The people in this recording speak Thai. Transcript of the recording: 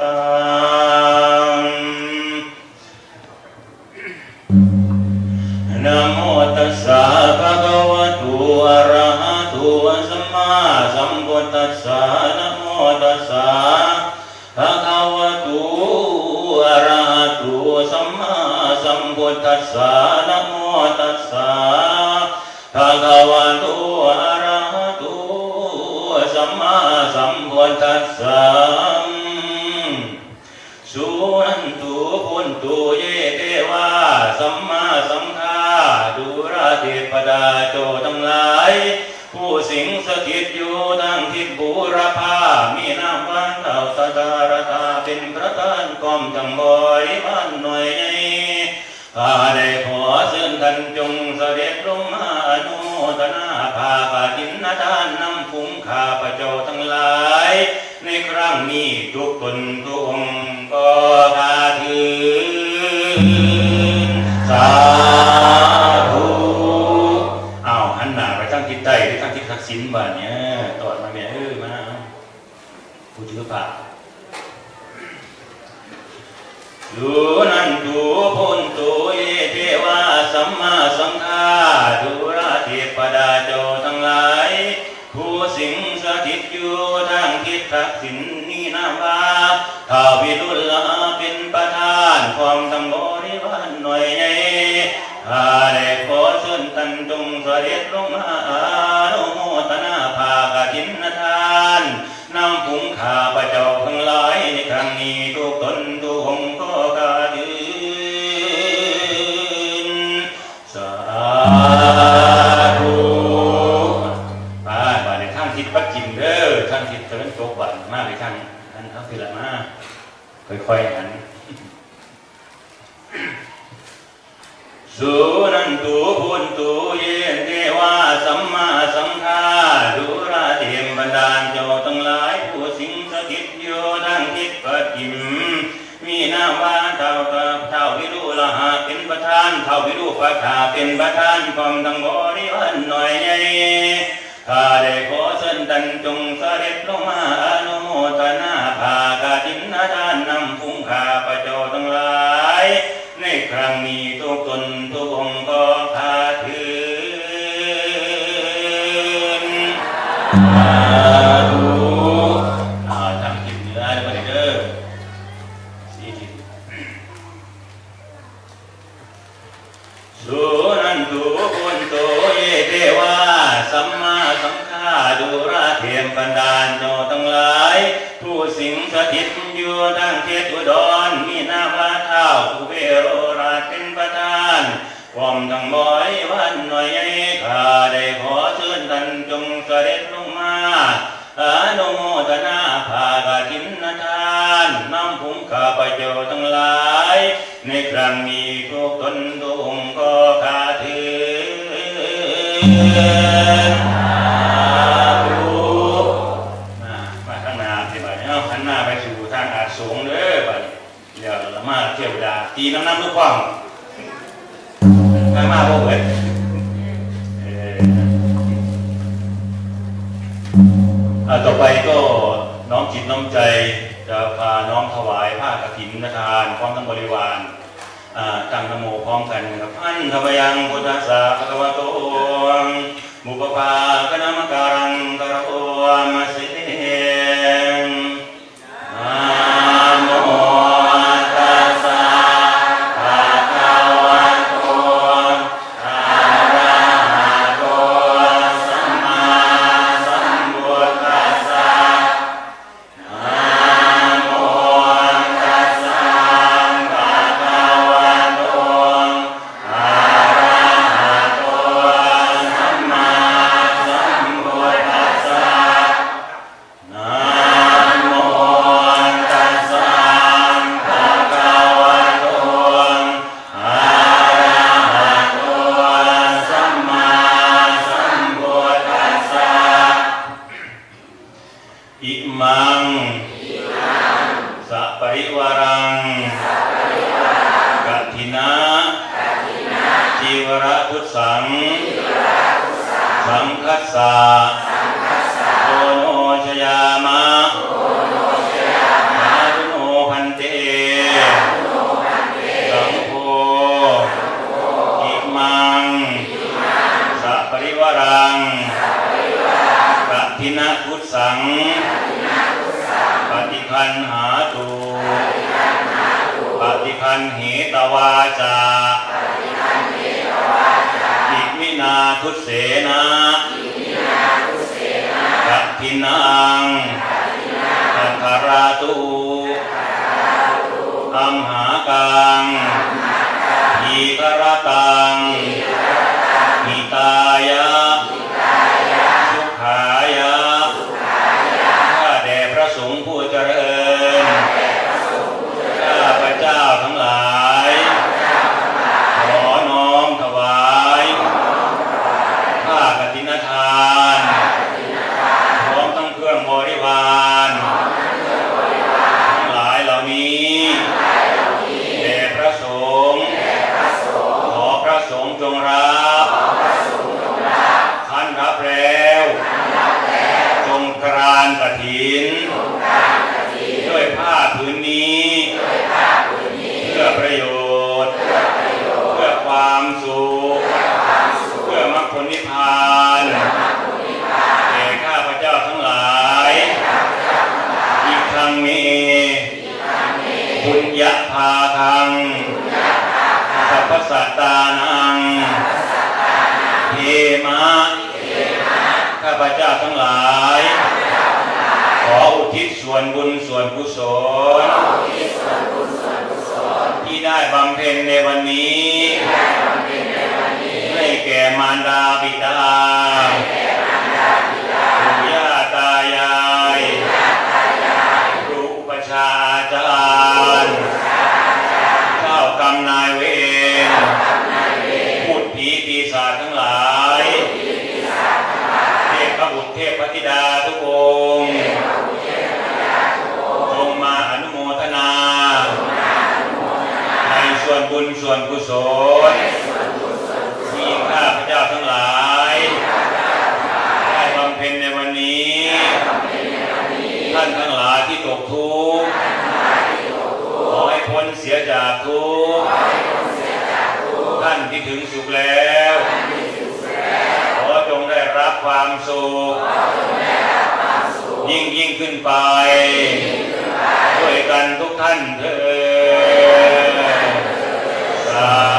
นะโมตัสสะภะคะวะโตอะระหะโตสัมมาสัมพุทธัสสะนะโมตัสสะภะคะวะโตอะระหะโตสัมมาสัมพุทธัสสะนะโมตัสสะภะคะวะโตอะระหะโตสัมมาสัมพุทธัสสะ สุนันตุพุนตุเยเทวาสัมมาสัมคาดุราเทปดาโจทั้งหลาย ผู้สิงสถิตอยู่ทั้งทิศบูรพามีนามวันเต่าสดารตาเป็นประธานกอมทั้งบริวารหน่วยใหญ่ข้าได้ขอเชิญท่านจงเสด็จลงมาอนุโมทนาภาปาทินนาทานนำฟุ้งข้าพระเจ้าทั้งหลาย ในครั้งนี้ทุกตนทุกองค์ก็พาถือสาธุอ้าวหันหน้าไปทางทิศใต้หรือทางทิศทักษิณบ้านเนี้ยตอดมาแม่เออมาผู้ถือผ้าดูนั่นตูพุนตูเยเทวาสัมมาสังฆ ทักสิณนี่นาวาท้าววิรุฬลาเป็นประธานความ สุนันตุพุนตุเยนเทวาสัมมาสังฆาดุราเทมบรรดาลเจ้าทั้งหลายผู้สิงสถิตอยู่งทิศปัจฉิมมีนามว่าเท่าเท่าวิรุลหะเป็นประธานเท่าวิรุปัฏฐาเป็นประธานความทั้งบริวารหน่อยใหญ่ข้าได้ขอเชิญท่านจงเสด็จลงมาอนุโมทนาภากฐินนาทานนำพุงข้าพระเจ้าทั้งหลาย ในครั้งนี้ สุนันตุพุนโตเยเทวาสัมมาสังฆาดุราเทียมปันดาลโนทั้งหลาย ผู้สิงสถิตอยู่ทางเทศอุดรมีนามว่าเท้าผู้เวโรราชเป็นประธานความทั้งบอยวันหน่อยใหญ่ข้าได้ขอเชิญท่านจงเสด็จลงมาอนุโมทนาภากฐินทานนำผุงข้าพเจ้าทั้งหลาย ในครั้งนี้ทุกตน ตีน้ำน้ำทุกความไปมาพวกเอ้ยเอ่อต่อไปก็น้อมจิตน้อมใจจะพาน้อมถวายผ้ากฐินทานพร้อมทั้งบริวาร ตั้งนโมพร้อมกันนะครับอันทวยังพุทธัสสะภะคะวะโตมุปปาคณมการังกระโรมาสิ สัง สังคัสสะโอโนชยามะาทุโนพันเตสังโฆอิมังสัพริวรังสัพพินาพุสัง ปฏิพันหาตุ ปฏิพันเหตวาจา นาทุเสนากัทินังกัคาราตุอัมหากังอีกรตังหิตาย กรานกถิน ด้วยผ้าผืนนี้ เพื่อประโยชน์ เพื่อความสุข เพื่อมรรคผลนิพพานแก่ข้าพเจ้าทั้งหลาย อีกครั้งนี้บุญญาภาคังสัพพสัตตานังเทมะข้าพเจ้าทั้งหลายขออุ ทิศส่วนบุญส่วนกุศลที่ได้บำเพ็ญในวันนี้ให้แก่มารดาบิดาปู่ย่าตายายครูอุปชฌาย์อาจารย์เจ้ากรรมนายเวรพูดผีปีศาจทั้งหลาย เทพบุตรเทพธิดาทุกอง บุญส่วนกุศลที่ข้าพเจ้าทั้งหลายได้บำเพ็ญในวันนี้ ท่านทั้งหลายที่ตกทุกข์ขอให้พ้นเสียจากทุกข์ท่านที่ถึงสุขแล้วขอจงได้รับความสุขยิ่งยิ่งขึ้นไป ด้วยกันทุกท่านเถิด ส